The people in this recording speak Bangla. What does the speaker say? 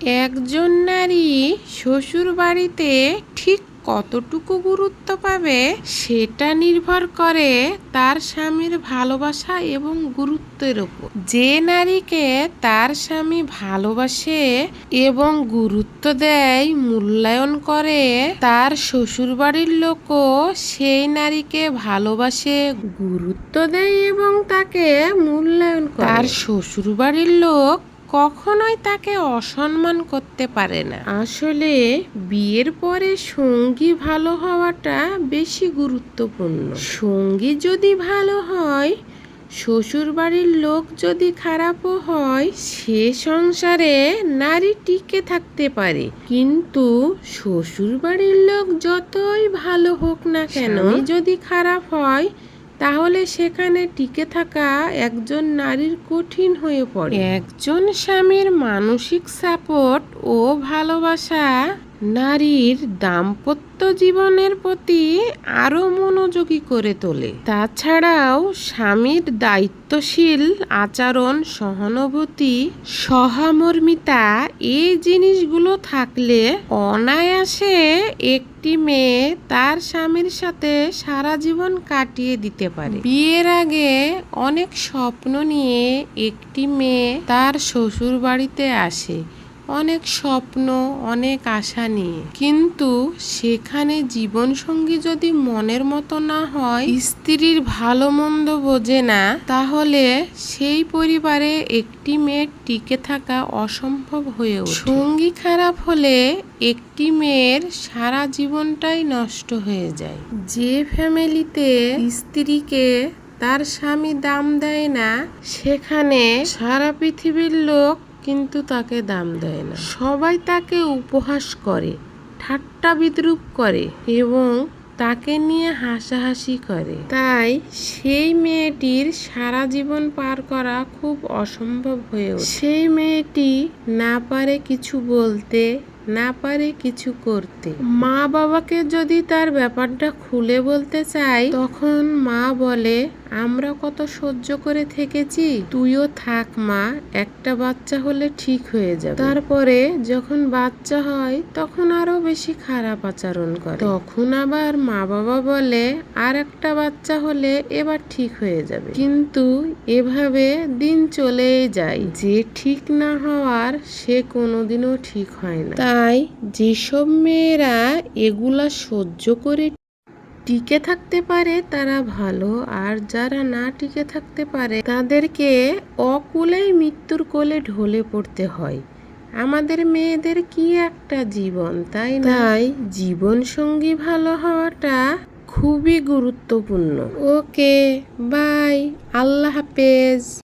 একজন নারী শ্বশুর বাড়িতে ঠিক কতটুকু গুরুত্ব পাবে সেটা নির্ভর করে তার স্বামীর ভালোবাসা এবং গুরুত্বের উপর। যে নারীকে তার স্বামী ভালোবাসে এবং গুরুত্ব দেয়, মূল্যায়ন করে তার শ্বশুর বাড়ির লোকও সেই নারীকে ভালোবাসে, গুরুত্ব দেয় এবং তাকে মূল্যায়ন করে। তার শ্বশুর বাড়ির লোক কখনোই তাকে অসম্মান করতে পারে না। আসলে বিয়ের পরে সঙ্গী ভালো হওয়াটা বেশি গুরুত্বপূর্ণ। সঙ্গী যদি ভালো হয় শ্বশুর বাড়ির লোক যদি খারাপও হয় সে সংসারে নারী টিকে থাকতে পারে। কিন্তু শ্বশুর বাড়ির লোক যতই ভালো হোক না কেন যদি খারাপ হয় তাহলে সেখানে টিকে থাকা একজন নারীর কঠিন হয়ে পড়ে। একজন স্বামীর মানসিক সাপোর্ট ও ভালোবাসা নারীর দাম্পত্য জীবনের প্রতি আরও মনোযোগী করে তোলে। তাছাড়াও স্বামীর দায়িত্বশীল আচরণ, সহানুভূতি, সহমর্মিতা এই জিনিসগুলো থাকলে অনায়াসে একটি মেয়ে তার স্বামীর সাথে সারা জীবন কাটিয়ে দিতে পারে। বিয়ের আগে অনেক স্বপ্ন নিয়ে একটি মেয়ে তার শ্বশুর বাড়িতে আসে। অনেক স্বপ্ন, অনেক আশা নিয়ে। কিন্তু সেখানে জীবনসঙ্গী যদি মনের মতো না হয়, স্ত্রীর ভালো মন্দ বোঝে না, তাহলে সেই পরিবারে একটি মেয়ের টিকে থাকা অসম্ভব হয়ে ওঠে। সঙ্গী খারাপ হলে একটি মেয়ের সারা জীবনটাই নষ্ট হয়ে যায়। যে ফ্যামিলিতে স্ত্রীকে তার স্বামী দাম দেয় না, সেখানে সারা পৃথিবীর লোক কিন্তু তাকে দাম দেয় না। সবাই তাকে উপহাস করে, ঠাট্টা বিদ্রুপ করে এবং তাকে নিয়ে হাসাহাসি করে। তাই সেই মেয়েটির সারা জীবন পার করা খুব অসম্ভব হয়ে ওঠে। সেই মেয়েটি না পারে কিছু বলতে, না পারে কিছু করতে। মা বাবাকে যদি তার ব্যাপারটা খুলে বলতে চাই তখন মা বলে আমরা কত সহ্য করে থেকেছি? তুইও থাক, মা, একটা বাচ্চা হলে ঠিক হয়ে যাবে। তারপরে যখন বাচ্চা হয়, তখন আরও বেশি খারাপ আচরণ করে। তখন আবার মা বাবা বলে, আর একটা বাচ্চা হলে এবার ঠিক হয়ে যাবে। কিন্তু এভাবে দিন চলেই যায়। যে ঠিক না হওয়ার, সে কোনোদিনও ঠিক হয় না। তাই যেসব মেয়েরা এগুলা সহ্য করে টিকে থাকতে পারে তারা ভালো আর যারা না টিকে থাকতে পারে তাদেরকে অকুলেই মৃত্যুর কোলে ঢলে পড়তে হয়। আমাদের মেয়েদের কি একটা জীবন তাই? তাই জীবন সঙ্গী ভালো হওয়াটা খুবই গুরুত্বপূর্ণ। ওকে বাই আল্লাহ হাফেজ।